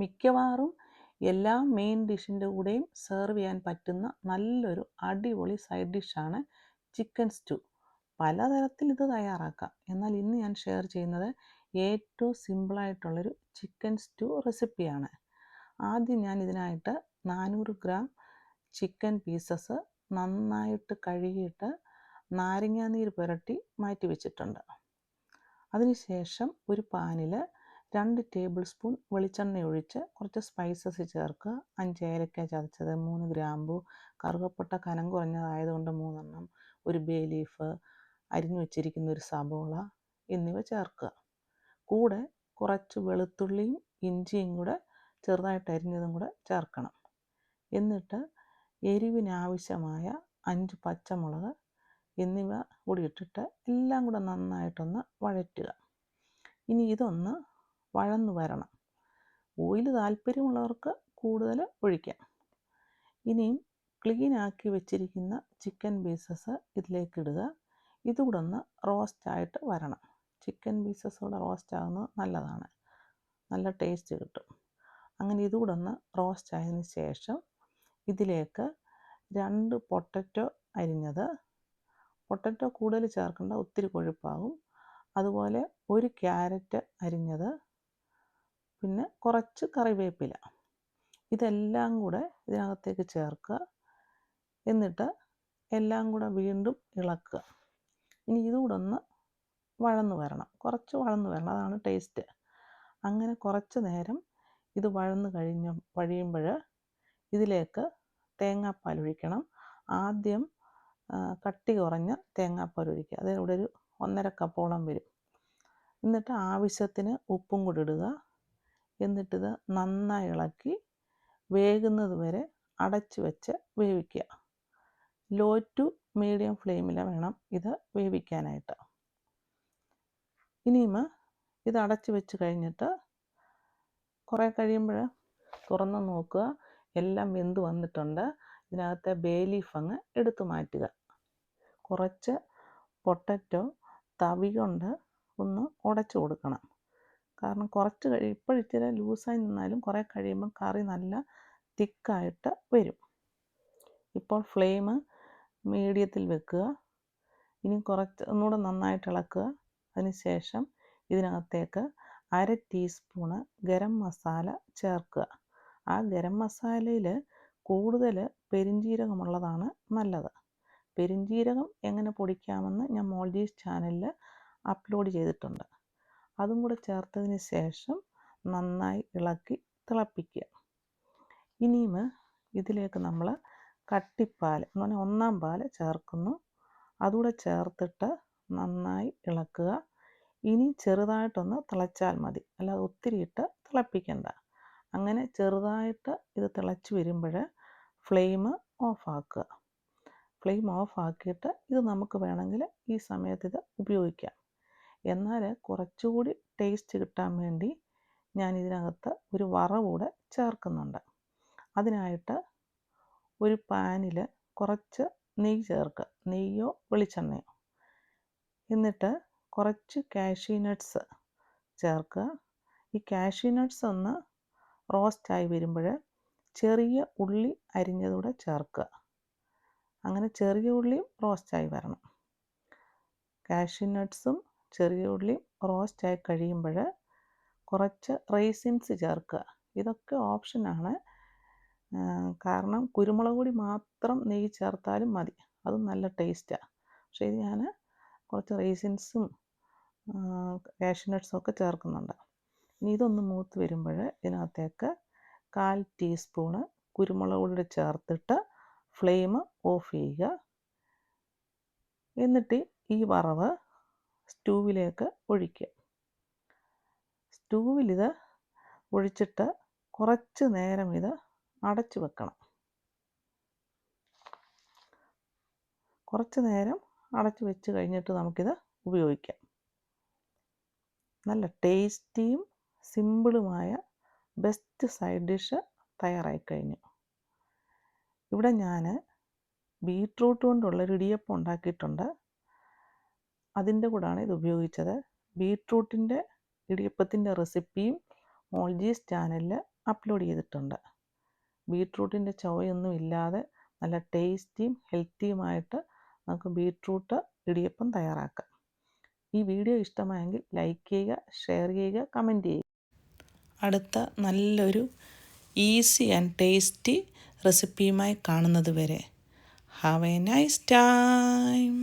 മിക്കവാറും എല്ലാ മെയിൻ ഡിഷിന്റെ കൂടെയും സെർവ് ചെയ്യാൻ പറ്റുന്ന നല്ലൊരു അടിപൊളി സൈഡ് ഡിഷാണ് ചിക്കൻ സ്റ്റൂ പലതരത്തിൽ ഇത് തയ്യാറാക്കാം. എന്നാൽ ഇന്ന് ഞാൻ ഷെയർ ചെയ്യുന്നത് ഏറ്റവും സിമ്പിളായിട്ടുള്ളൊരു ചിക്കൻ സ്റ്റൂ റെസിപ്പിയാണ് ആദ്യം ഞാൻ ഇതിനായിട്ട് നാനൂറ് ഗ്രാം ചിക്കൻ പീസസ് നന്നായിട്ട് കഴുകിയിട്ട് നാരങ്ങാനീര് പുരട്ടി മാറ്റി വെച്ചിട്ടുണ്ട്. അതിനുശേഷം ഒരു പാനിൽ രണ്ട് ടേബിൾ സ്പൂൺ വെളിച്ചെണ്ണ ഒഴിച്ച് കുറച്ച് സ്പൈസസ് ചേർക്കുക. അഞ്ച് ഏലക്ക ചതച്ചത് മൂന്ന് ഗ്രാമ്പു കറുകപ്പട്ട കനം കുറഞ്ഞതായതുകൊണ്ട് മൂന്നെണ്ണം ഒരു ബേ ലീഫ് അരിഞ്ഞു വെച്ചിരിക്കുന്ന ഒരു സബോള എന്നിവ ചേർക്കുക. കൂടെ കുറച്ച് വെളുത്തുള്ളിയും ഇഞ്ചിയും കൂടെ ചെറുതായിട്ട് അരിഞ്ഞതും കൂടെ ചേർക്കണം. എന്നിട്ട് എരിവിനാവശ്യമായ അഞ്ച് പച്ചമുളക് എന്നിവ കൂടി ഇട്ടിട്ട് എല്ലാം കൂടെ നന്നായിട്ടൊന്ന് വഴറ്റുക. ഇനി ഇതൊന്ന് വഴന്നു വരണം. ഓയിൽ താല്പര്യമുള്ളവർക്ക് കൂടുതൽ ഒഴിക്കാം. ഇനിയും ക്ലീൻ ആക്കി വെച്ചിരിക്കുന്ന ചിക്കൻ പീസസ് ഇതിലേക്ക് ഇടുക. ഇതുകൂടെ ഒന്ന് റോസ്റ്റായിട്ട് വരണം. ചിക്കൻ പീസസ് കൂടെ റോസ്റ്റ് ആകുന്നത് നല്ലതാണ്. നല്ല ടേസ്റ്റ് കിട്ടും. അങ്ങനെ ഇതുകൂടെ ഒന്ന് റോസ്റ്റ് ആയതിന് ശേഷം ഇതിലേക്ക് രണ്ട് പൊട്ടറ്റോ അരിഞ്ഞത്. പൊട്ടറ്റോ കൂടുതൽ ചേർക്കേണ്ട ഒത്തിരി കൊഴുപ്പാകും. അതുപോലെ ഒരു ക്യാരറ്റ് അരിഞ്ഞത്. പിന്നെ കുറച്ച് കറിവേപ്പില. ഇതെല്ലാം കൂടെ ഇതിനകത്തേക്ക് ചേർക്കുക. എന്നിട്ട് എല്ലാം കൂടെ വീണ്ടും ഇളക്കുക. ഇനി ഇതുകൂടെ ഒന്ന് വഴന്നു വരണം. കുറച്ച് വഴന്നു വരണം. അതാണ് ടേസ്റ്റ്. അങ്ങനെ കുറച്ച് നേരം ഇത് വഴന്നു കഴിഞ്ഞ കഴിയുമ്പോൾ ഇതിലേക്ക് തേങ്ങാപ്പാൽ ഒഴിക്കണം. ആദ്യം കട്ടി കുറഞ്ഞ തേങ്ങാപ്പാൽ ഒഴിക്കുക. അത് ഇവിടെ ഒരു ഒന്നര കപ്പോളം വരും. എന്നിട്ട് ആവശ്യത്തിന് ഉപ്പും കൂടി ഇടുക. എന്നിട്ടിത് നന്നായി ഇളക്കി വേകുന്നത് വരെ അടച്ച് വെച്ച് വേവിക്കുക. ലോ ടു മീഡിയം ഫ്ലെയിമിൽ വേണം ഇത് വേവിക്കാനായിട്ട്. ഇനിയും ഇത് അടച്ച് വെച്ച് കഴിഞ്ഞിട്ട് കുറേ കഴിയുമ്പോൾ തുറന്ന് നോക്കുക. എല്ലാം വെന്ത് വന്നിട്ടുണ്ട്. ഇതിനകത്തെ ബേ ലീഫ് അങ്ങ് എടുത്തു മാറ്റുക. കുറച്ച് പൊട്ടറ്റോ തവി കൊണ്ട് ഒന്ന് ഉടച്ചു കൊടുക്കണം. കാരണം കുറച്ച് കഴി ഇപ്പോഴിച്ചിരി ലൂസായി നിന്നാലും കുറേ കഴിയുമ്പം കറി നല്ല തിക്കായിട്ട് വരും. ഇപ്പോൾ ഫ്ലെയിം മീഡിയത്തിൽ വെക്കുക. ഇനി കുറച്ച് ഒന്നുകൂടെ നന്നായിട്ട് ഇളക്കുക. അതിനുശേഷം ഇതിനകത്തേക്ക് അര ടീസ്പൂണ് ഗരം മസാല ചേർക്കുക. ആ ഗരം മസാലയിൽ കൂടുതൽ പെരിഞ്ജീരകമുള്ളതാണ് നല്ലത്. പെരിഞ്ജീരകം എങ്ങനെ പൊടിക്കാമെന്ന് ഞാൻ മോൾജീസ് ചാനലിൽ അപ്ലോഡ് ചെയ്തിട്ടുണ്ട്. അതും കൂടെ ചേർത്തതിന് ശേഷം നന്നായി ഇളക്കി തിളപ്പിക്കുക. ഇനിയും ഇതിലേക്ക് നമ്മൾ കട്ടിപ്പാൽ എന്ന് പറഞ്ഞാൽ ഒന്നാം പാൽ ചേർക്കുന്നു. അതുകൂടെ ചേർത്തിട്ട് നന്നായി ഇളക്കുക. ഇനി ചെറുതായിട്ടൊന്ന് തിളച്ചാൽ മതി. അല്ലാതെ ഒത്തിരി ഇട്ട് തിളപ്പിക്കണ്ട. അങ്ങനെ ചെറുതായിട്ട് ഇത് തിളച്ച് വരുമ്പോൾ ഫ്ലെയിം ഓഫാക്കുക ഫ്ലെയിം ഓഫാക്കിയിട്ട് ഇത് നമുക്ക് വേണമെങ്കിൽ ഈ സമയത്ത് ഇത് ഉപയോഗിക്കാം. എന്നാൽ കുറച്ചുകൂടി ടേസ്റ്റ് കിട്ടാൻ വേണ്ടി ഞാൻ ഇതിനകത്ത് ഒരു വറ കൂടെ ചേർക്കുന്നുണ്ട്. അതിനായിട്ട് ഒരു പാനിൽ കുറച്ച് നെയ്യ് ചേർക്കുക. നെയ്യോ വെളിച്ചെണ്ണയോ. എന്നിട്ട് കുറച്ച് കാഷ്യൂ നട്ട്സ് ചേർക്കുക. ഈ കാഷ്യൂ നട്ട്സ് ഒന്ന് റോസ്റ്റായി വരുമ്പോൾ ചെറിയ ഉള്ളി അരിഞ്ഞതുകൂടെ ചേർക്കുക. അങ്ങനെ ചെറിയ ഉള്ളിയും റോസ്റ്റായി വരണം. കാഷ്യൂ നട്ട്സും ചെറിയ ഉള്ളി റോസ്റ്റായി കഴിയുമ്പോൾ കുറച്ച് റേസിൻസ് ചേർക്കുക. ഇതൊക്കെ ഓപ്ഷനാണ് കാരണം കുരുമുളക് പൊടി മാത്രം നെയ്യ് ചേർത്താലും മതി. അതും നല്ല ടേസ്റ്റാണ് പക്ഷേ ഇത് ഞാൻ കുറച്ച് റേസിൻസും കാഷ്യൂ നട്ട്സും ഒക്കെ ചേർക്കുന്നുണ്ട്. ഇനി ഇതൊന്ന് മൂത്ത് വരുമ്പോൾ ഇതിനകത്തേക്ക് കാൽ ടീസ്പൂണ് കുരുമുളക് പൊടി ചേർത്തിട്ട് ഫ്ലെയിം ഓഫ് ചെയ്യുക. എന്നിട്ട് ഈ വറവ് സ്റ്റൂവിലേക്ക് ഒഴിക്കുക. സ്റ്റൂവിലിത് ഒഴിച്ചിട്ട് കുറച്ച് നേരം ഇത് അടച്ചു വെക്കണം. കുറച്ച് നേരം അടച്ചു വെച്ച് കഴിഞ്ഞിട്ട് നമുക്കിത് ഉപയോഗിക്കാം. നല്ല ടേസ്റ്റിയും സിമ്പിളുമായ ബെസ്റ്റ് സൈഡ് ഡിഷ് തയ്യാറായി കഴിഞ്ഞു. ഇവിടെ ഞാൻ ബീട്രൂട്ട് കൊണ്ടുള്ളൊരു ഇടിയപ്പം ഉണ്ടാക്കിയിട്ടുണ്ട്. അതിന്റെ കൂടാണ് ഇത് ഉപയോഗിച്ചത്. ബീട്രൂട്ടിന്റെ ഇടിയപ്പത്തിന്റെ റെസിപ്പിയും മോൾജീസ് ചാനലിൽ അപ്ലോഡ് ചെയ്തിട്ടുണ്ട്. ബീട്രൂട്ടിന്റെ ചുവയൊന്നും ഇല്ലാതെ നല്ല ടേസ്റ്റിയും ഹെൽത്തിയുമായിട്ട് നമുക്ക് ബീട്രൂട്ട് ഇടിയപ്പം തയ്യാറാക്കാം. ഈ വീഡിയോ ഇഷ്ടമായെങ്കിൽ ലൈക്ക് ചെയ്യുക ഷെയർ ചെയ്യുക കമന്റ് ചെയ്യുക. അടുത്ത നല്ലൊരു ഈസി ആൻഡ് ടേസ്റ്റി റെസിപ്പിയുമായി കാണുന്നത് വരെ ഹാവ് എ നൈസ് ടൈം.